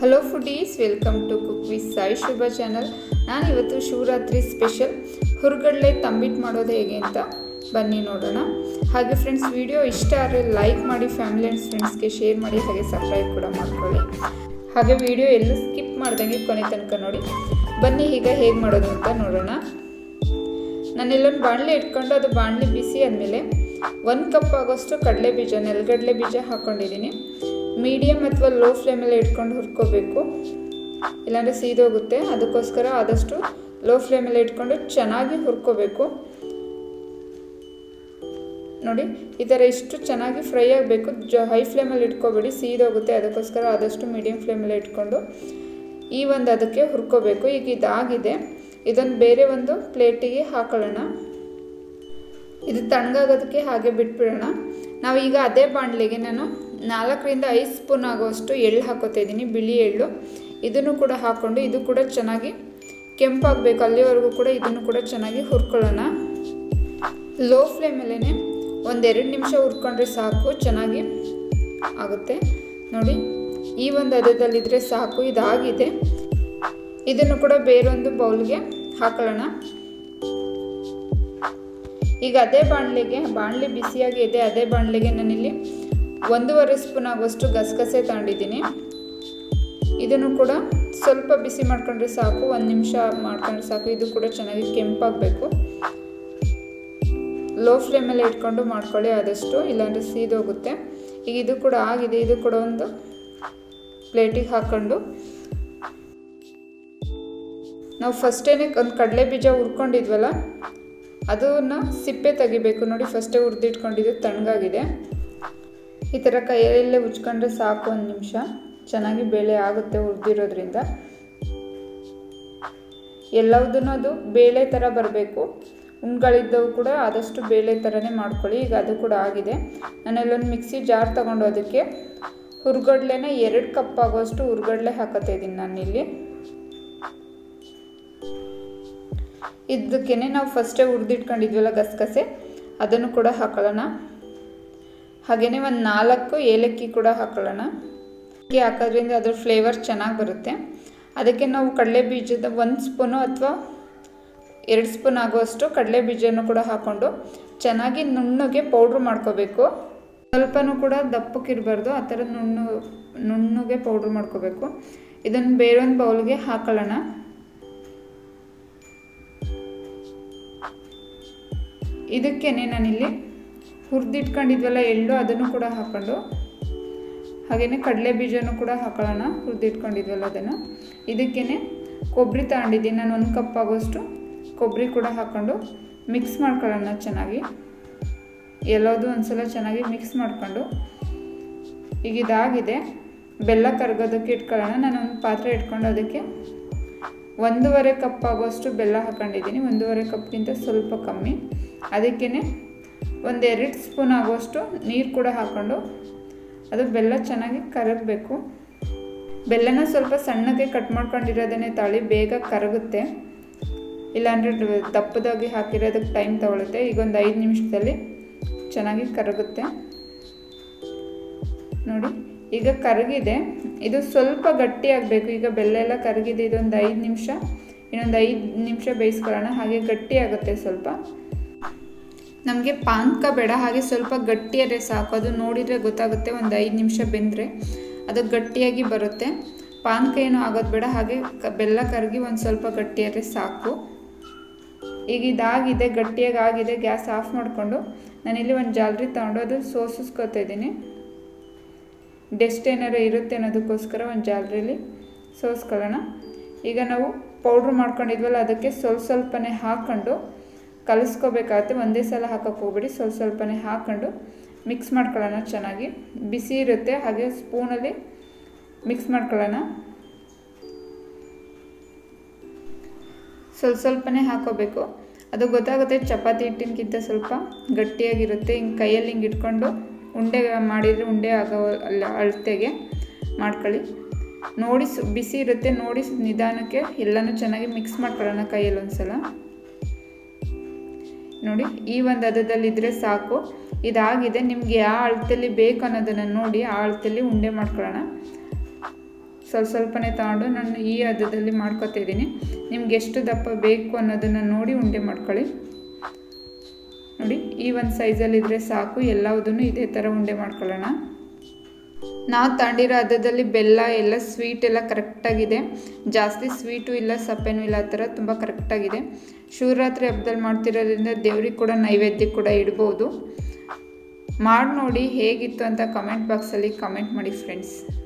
Hello foodies welcome to cook with Sai Shubha channel ನಾನು ಇವತ್ತು Shivaratri special ಹುರ್ಗಡ್ಲೆ ತಂಬಿಟ್ಟು ಮಾಡೋದು ಹೇಗೆ ಅಂತ ಬನ್ನಿ ನೋಡೋಣ. ಹಾಗೆ ಫ್ರೆಂಡ್ಸ್ ವಿಡಿಯೋ ಇಷ್ಟ ಆದರೆ ಲೈಕ್ ಮಾಡಿ ಫ್ಯಾಮಿಲಿ ಆ್ಯಂಡ್ ಫ್ರೆಂಡ್ಸ್ಗೆ ಶೇರ್ ಮಾಡಿ, ಹಾಗೆ ಸಬ್ಸ್ಕ್ರೈಬ್ ಕೂಡ ಮಾಡ್ಕೊಳ್ಳಿ. ಹಾಗೆ ವಿಡಿಯೋ ಎಲ್ಲೂ ಸ್ಕಿಪ್ ಮಾಡ್ದಂಗೆ ಕೊನೆ ತನಕ ನೋಡಿ. ಬನ್ನಿ ಈಗ ಹೇಗೆ ಮಾಡೋದು ಅಂತ ನೋಡೋಣ. ನಾನೆಲ್ಲೊಂದು ಬಾಣಲೆ ಇಟ್ಕೊಂಡು ಅದು ಬಾಣಲೆ ಬಿಸಿ ಆದಮೇಲೆ ಒಂದು ಕಪ್ ಆಗೋಷ್ಟು ಕಡಲೆ ಬೀಜ ನೆಲಗಡಲೆ ಬೀಜ ಹಾಕ್ಕೊಂಡಿದ್ದೀನಿ ಮೀಡಿಯಮ್ ಅಥವಾ ಲೋ ಫ್ಲೇಮಲ್ಲಿ ಇಟ್ಕೊಂಡು ಹುರ್ಕೋಬೇಕು. ಇಲ್ಲಾಂದರೆ ಸೀದೋಗುತ್ತೆ ಅದಕ್ಕೋಸ್ಕರ ಆದಷ್ಟು ಲೋ ಫ್ಲೇಮಲ್ಲಿ ಇಟ್ಕೊಂಡು ಚೆನ್ನಾಗಿ ಹುರ್ಕೋಬೇಕು. ನೋಡಿ, ಈ ಥರ ಇಷ್ಟು ಚೆನ್ನಾಗಿ ಫ್ರೈ ಆಗಬೇಕು. ಜ, ಹೈ ಫ್ಲೇಮಲ್ಲಿ ಇಟ್ಕೋಬೇಡಿ ಸೀದೋಗುತ್ತೆ ಅದಕ್ಕೋಸ್ಕರ ಆದಷ್ಟು ಮೀಡಿಯಮ್ ಫ್ಲೇಮಲ್ಲಿ ಇಟ್ಕೊಂಡು ಈ ಒಂದು ಅದಕ್ಕೆ ಹುರ್ಕೋಬೇಕು. ಈಗ ಇದಾಗಿದೆ. ಇದೊಂದು ಬೇರೆ ಒಂದು ಪ್ಲೇಟಿಗೆ ಹಾಕೊಳ್ಳೋಣ. ಇದು ತಣ್ಣಗಾಗೋದಕ್ಕೆ ಹಾಗೆ ಬಿಟ್ಬಿಡೋಣ. ನಾವು ಈಗ ಅದೇ ಬಾಣಲೆಗೆ ನಾನು ನಾಲ್ಕರಿಂದ ಐದು ಸ್ಪೂನ್ ಆಗುವಷ್ಟು ಎಳ್ಳು ಹಾಕೋತಾ ಇದ್ದೀನಿ, ಬಿಳಿ ಎಳ್ಳು. ಇದನ್ನು ಕೂಡ ಹಾಕ್ಕೊಂಡು ಇದು ಕೂಡ ಚೆನ್ನಾಗಿ ಕೆಂಪಾಗಬೇಕು. ಅಲ್ಲಿವರೆಗೂ ಕೂಡ ಇದನ್ನು ಕೂಡ ಚೆನ್ನಾಗಿ ಹುರ್ಕೊಳ್ಳೋಣ. ಲೋ ಫ್ಲೇಮಲ್ಲೇ ಒಂದೆರಡು ನಿಮಿಷ ಹುರ್ಕೊಂಡ್ರೆ ಸಾಕು, ಚೆನ್ನಾಗಿ ಆಗುತ್ತೆ. ನೋಡಿ, ಈ ಒಂದು ಹದದಲ್ಲಿದ್ದರೆ ಸಾಕು, ಇದಾಗಿದೆ. ಇದನ್ನು ಕೂಡ ಬೇರೊಂದು ಬೌಲ್ಗೆ ಹಾಕೊಳ್ಳೋಣ. ಈಗ ಅದೇ ಬಾಣಲೆಗೆ, ಬಾಣಲೆ ಬಿಸಿಯಾಗಿ ಇದೆ, ಅದೇ ಬಾಣಲೆಗೆ ನಾನಿಲ್ಲಿ ಒಂದೂವರೆ ಸ್ಪೂನ್ ಆಗುವಷ್ಟು ಗಸಗಸೆ ತಗೊಂಡಿದ್ದೀನಿ. ಇದನ್ನು ಕೂಡ ಸ್ವಲ್ಪ ಬಿಸಿ ಮಾಡ್ಕೊಂಡ್ರೆ ಸಾಕು, ಒಂದು ನಿಮಿಷ ಮಾಡ್ಕೊಂಡ್ರೆ ಸಾಕು. ಇದು ಕೂಡ ಚೆನ್ನಾಗಿ ಕೆಂಪಾಗಬೇಕು. ಲೋ ಫ್ಲೇಮಲ್ಲಿ ಇಟ್ಕೊಂಡು ಮಾಡ್ಕೊಳ್ಳಿ, ಆದಷ್ಟು. ಇಲ್ಲಾಂದರೆ ಸೀದೋಗುತ್ತೆ. ಈಗ ಇದು ಕೂಡ ಆಗಿದೆ. ಇದು ಕೂಡ ಒಂದು ಪ್ಲೇಟಿಗೆ ಹಾಕ್ಕೊಂಡು ನಾವು ಫಸ್ಟೇನೆ ಒಂದು ಕಡಲೆ ಬೀಜ ಹುರ್ಕೊಂಡಿದ್ವಲ್ಲ, ಅದನ್ನು ಸಿಪ್ಪೆ ತೆಗಿಬೇಕು. ನೋಡಿ ಫಸ್ಟೇ ಹುರಿದಿಟ್ಕೊಂಡಿದ್ದು ತಣ್ಣಗಾಗಿದೆ. ಈ ಥರ ಕೈಯಲ್ಲೇ ಉಜ್ಕೊಂಡ್ರೆ ಸಾಕು ಒಂದು ನಿಮಿಷ. ಚೆನ್ನಾಗಿ ಬೇಳೆ ಆಗುತ್ತೆ ಹುರಿದಿರೋದ್ರಿಂದ. ಎಲ್ಲದನ್ನೂ ಅದು ಬೇಳೆ ಥರ ಬರಬೇಕು. ಉಣ್ಗಳಿದ್ದವು ಕೂಡ ಆದಷ್ಟು ಬೇಳೆ ಥರನೇ ಮಾಡ್ಕೊಳ್ಳಿ. ಈಗ ಅದು ಕೂಡ ಆಗಿದೆ. ನಾನೆಲ್ಲೊಂದು ಮಿಕ್ಸಿ ಜಾರ್ ತೊಗೊಂಡು ಅದಕ್ಕೆ ಹುರ್ಗಡ್ಲೆನ ಎರಡು ಕಪ್ ಆಗೋಷ್ಟು ಹುರ್ಗಡ್ಲೆ ಹಾಕತ್ತಾ ಇದ್ದೀನಿ ನಾನಿಲ್ಲಿ. ಇದಕ್ಕೇನೆ ನಾವು ಫಸ್ಟೇ ಹುರಿದಿಟ್ಕೊಂಡಿದ್ವಲ್ಲ ಗಸಗಸೆ, ಅದನ್ನು ಕೂಡ ಹಾಕೊಳ್ಳೋಣ. ಹಾಗೆಯೇ ಒಂದು ನಾಲ್ಕು ಏಲಕ್ಕಿ ಕೂಡ ಹಾಕೊಳ್ಳೋಣ. ಏಲಕ್ಕಿ ಹಾಕೋದ್ರಿಂದ ಅದ್ರ ಫ್ಲೇವರ್ ಚೆನ್ನಾಗಿ ಬರುತ್ತೆ. ಅದಕ್ಕೆ ನಾವು ಕಡಲೆ ಬೀಜದ ಒಂದು ಸ್ಪೂನು ಅಥವಾ ಎರಡು ಸ್ಪೂನ್ ಆಗುವಷ್ಟು ಕಡಲೆ ಬೀಜನೂ ಕೂಡ ಹಾಕ್ಕೊಂಡು ಚೆನ್ನಾಗಿ ನುಣ್ಣಗೆ ಪೌಡ್ರ್ ಮಾಡ್ಕೋಬೇಕು. ಸ್ವಲ್ಪನೂ ಕೂಡ ದಪ್ಪಕ್ಕಿರಬಾರ್ದು, ಆ ಥರ ನುಣ್ಣು, ನುಣ್ಣಗೆ ಪೌಡ್ರ್ ಮಾಡ್ಕೋಬೇಕು. ಇದನ್ನು ಬೇರೊಂದು ಬೌಲ್ಗೆ ಹಾಕೊಳ್ಳೋಣ. ಇದಕ್ಕೇನೆ ನಾನಿಲ್ಲಿ ಹುರಿದಿಟ್ಕೊಂಡಿದ್ವಲ್ಲ ಎಳ್ಳು, ಅದನ್ನು ಕೂಡ ಹಾಕ್ಕೊಂಡು ಹಾಗೆಯೇ ಕಡಲೆ ಬೀಜನೂ ಕೂಡ ಹಾಕೊಳ್ಳೋಣ. ಹುರಿದಿಟ್ಕೊಂಡಿದ್ವಲ್ಲ ಅದನ್ನು. ಇದಕ್ಕೇ ಕೊಬ್ಬರಿ ತಗೊಂಡಿದ್ದೀನಿ. ನಾನು ಒಂದು ಕಪ್ ಆಗೋಷ್ಟು ಕೊಬ್ಬರಿ ಕೂಡ ಹಾಕ್ಕೊಂಡು ಮಿಕ್ಸ್ ಮಾಡ್ಕೊಳ್ಳೋಣ ಚೆನ್ನಾಗಿ. ಎಲ್ಲದೂ ಒಂದ್ಸಲ ಚೆನ್ನಾಗಿ ಮಿಕ್ಸ್ ಮಾಡಿಕೊಂಡು. ಈಗ ಇದಾಗಿದೆ. ಬೆಲ್ಲ ಕರ್ಗೋದಕ್ಕೆ ಇಟ್ಕೊಳ್ಳೋಣ. ನಾನು ಒಂದು ಪಾತ್ರೆ ಇಟ್ಕೊಂಡು ಅದಕ್ಕೆ ಒಂದೂವರೆ ಕಪ್ ಆಗೋಷ್ಟು ಬೆಲ್ಲ ಹಾಕೊಂಡಿದ್ದೀನಿ. ಒಂದೂವರೆ ಕಪ್ಗಿಂತ ಸ್ವಲ್ಪ ಕಮ್ಮಿ. ಅದಕ್ಕೇ ಒಂದೆರಡು ಸ್ಪೂನ್ ಆಗೋಷ್ಟು ನೀರು ಕೂಡ ಹಾಕ್ಕೊಂಡು ಅದು ಬೆಲ್ಲ ಚೆನ್ನಾಗಿ ಕರಗಬೇಕು. ಬೆಲ್ಲನ ಸ್ವಲ್ಪ ಸಣ್ಣಗೆ ಕಟ್ ಮಾಡ್ಕೊಂಡಿರೋದನ್ನೇ ತಾಳಿ ಬೇಗ ಕರಗುತ್ತೆ. ಇಲ್ಲಾಂದರೆ ದಪ್ಪದಾಗಿ ಹಾಕಿರೋದಕ್ಕೆ ಟೈಮ್ ತಗೊಳುತ್ತೆ. ಈಗ ಒಂದು ಐದು ನಿಮಿಷದಲ್ಲಿ ಚೆನ್ನಾಗಿ ಕರಗುತ್ತೆ. ನೋಡಿ, ಈಗ ಕರಗಿದೆ. ಇದು ಸ್ವಲ್ಪ ಗಟ್ಟಿ ಆಗಬೇಕು. ಈಗ ಬೆಲ್ಲ ಎಲ್ಲ ಕರಗಿದೆ. ಇದೊಂದು ಐದು ನಿಮಿಷ, ಇನ್ನೊಂದು ಐದು ನಿಮಿಷ ಬೇಯಿಸ್ಕೊಳ್ಳೋಣ. ಹಾಗೆ ಗಟ್ಟಿ ಆಗುತ್ತೆ ಸ್ವಲ್ಪ. ನಮಗೆ ಪಾನಕ ಬೇಡ, ಹಾಗೆ ಸ್ವಲ್ಪ ಗಟ್ಟಿಯರೆ ಸಾಕು. ಅದು ನೋಡಿದರೆ ಗೊತ್ತಾಗುತ್ತೆ, ಒಂದು ಐದು ನಿಮಿಷ ಬೆಂದರೆ ಅದು ಗಟ್ಟಿಯಾಗಿ ಬರುತ್ತೆ. ಪಾನಕ ಏನೂ ಆಗೋದು ಬೇಡ, ಹಾಗೆ ಬೆಲ್ಲ ಕರಗಿ ಒಂದು ಸ್ವಲ್ಪ ಗಟ್ಟಿಯಾದರೆ ಸಾಕು. ಈಗ ಇದಾಗಿದೆ, ಗಟ್ಟಿಯಾಗಿ ಆಗಿದೆ, ಗ್ಯಾಸ್ ಆಫ್ ಮಾಡಿಕೊಂಡು ನಾನಿಲ್ಲಿ ಒಂದು ಜಾಲರಿ ತಗೊಂಡು ಅದು ಸೋಸಿಸ್ಕೊತಾ ಇದ್ದೀನಿ. ಡೆಸ್ಟ್ ಏನಾರು ಇರುತ್ತೆ ಅನ್ನೋದಕ್ಕೋಸ್ಕರ ಒಂದು ಜಾಲರಿಲಿ ಸೋಸ್ಕೊಳ್ಳೋಣ. ಈಗ ನಾವು ಪೌಡ್ರ್ ಮಾಡ್ಕೊಂಡಿದ್ವಲ್ಲ, ಅದಕ್ಕೆ ಸ್ವಲ್ಪ ಸ್ವಲ್ಪನೇ ಹಾಕ್ಕೊಂಡು ಕಲಿಸ್ಕೋಬೇಕಾಗುತ್ತೆ. ಒಂದೇ ಸಲ ಹಾಕೋಕ್ಕೆ ಹೋಗ್ಬೇಡಿ. ಸ್ವಲ್ಪ ಸ್ವಲ್ಪನೇ ಹಾಕ್ಕೊಂಡು ಮಿಕ್ಸ್ ಮಾಡ್ಕೊಳ್ಳೋಣ ಚೆನ್ನಾಗಿ. ಬಿಸಿ ಇರುತ್ತೆ. ಹಾಗೆ ಸ್ಪೂನಲ್ಲಿ ಮಿಕ್ಸ್ ಮಾಡ್ಕೊಳ್ಳೋಣ. ಸ್ವಲ್ಪ ಸ್ವಲ್ಪನೇ ಹಾಕೋಬೇಕು. ಅದು ಗೊತ್ತಾಗುತ್ತೆ ಚಪಾತಿ ಹಿಟ್ಟಿನಕ್ಕಿಂತ ಸ್ವಲ್ಪ ಗಟ್ಟಿಯಾಗಿರುತ್ತೆ. ಹಿಂಗೆ ಕೈಯಲ್ಲಿ ಹಿಂಗೆ ಇಟ್ಕೊಂಡು ಉಂಡೆ ಮಾಡಿದರೆ ಉಂಡೆ ಆಗೋ ಅಲ್ಲ, ಅಳತೆಗೆ ಮಾಡ್ಕೊಳ್ಳಿ. ನೋಡಿ ಬಿಸಿ ಇರುತ್ತೆ. ನೋಡಿ ನಿಧಾನಕ್ಕೆ ಎಲ್ಲನೂ ಚೆನ್ನಾಗಿ ಮಿಕ್ಸ್ ಮಾಡ್ಕೊಳ್ಳೋಣ ಕೈಯಲ್ಲಿ ಒಂದು ಸಲ ನೋಡಿ, ಈ ಒಂದು ಹದದಲ್ಲಿದ್ದರೆ ಸಾಕು. ಇದಾಗಿದೆ, ನಿಮ್ಗೆ ಯಾವ ಅಳತೆಯಲ್ಲಿ ಬೇಕು ಅನ್ನೋದನ್ನು ನೋಡಿ, ಆ ಅಳತೆಯಲ್ಲಿ ಉಂಡೆ ಮಾಡ್ಕೊಳ್ಳೋಣ. ಸ್ವಲ್ಪ ಸ್ವಲ್ಪನೇ ತಗೊಂಡು ನಾನು ಈ ಹದದಲ್ಲಿ ಮಾಡ್ಕೊತಾ ಇದ್ದೀನಿ. ನಿಮ್ಗೆ ಎಷ್ಟು ದಪ್ಪ ಬೇಕು ಅನ್ನೋದನ್ನು ನೋಡಿ ಉಂಡೆ ಮಾಡ್ಕೊಳ್ಳಿ. ನೋಡಿ, ಈ ಒಂದು ಸೈಜಲ್ಲಿದ್ದರೆ ಸಾಕು, ಎಲ್ಲವುದನ್ನು ಇದೇ ಥರ ಉಂಡೆ ಮಾಡ್ಕೊಳ್ಳೋಣ. ನಾವು ತಗೊಂಡಿರೋ ಹದದಲ್ಲಿ ಬೆಲ್ಲ ಎಲ್ಲ ಸ್ವೀಟ್ ಎಲ್ಲ ಕರೆಕ್ಟಾಗಿದೆ ಜಾಸ್ತಿ ಸ್ವೀಟು ಇಲ್ಲ, ಸಪ್ಪೆನೂ ಇಲ್ಲ, ಆ ಥರ ತುಂಬ ಕರೆಕ್ಟಾಗಿದೆ ಶಿವರಾತ್ರಿ ಹಬ್ಬದಲ್ಲಿ ಮಾಡ್ತಿರೋದ್ರಿಂದ ದೇವ್ರಿಗೆ ಕೂಡ ನೈವೇದ್ಯ ಕೂಡ ಇಡ್ಬೋದು. ಮಾಡಿ ನೋಡಿ ಹೇಗಿತ್ತು ಅಂತ ಕಮೆಂಟ್ ಬಾಕ್ಸಲ್ಲಿ ಕಮೆಂಟ್ ಮಾಡಿ ಫ್ರೆಂಡ್ಸ್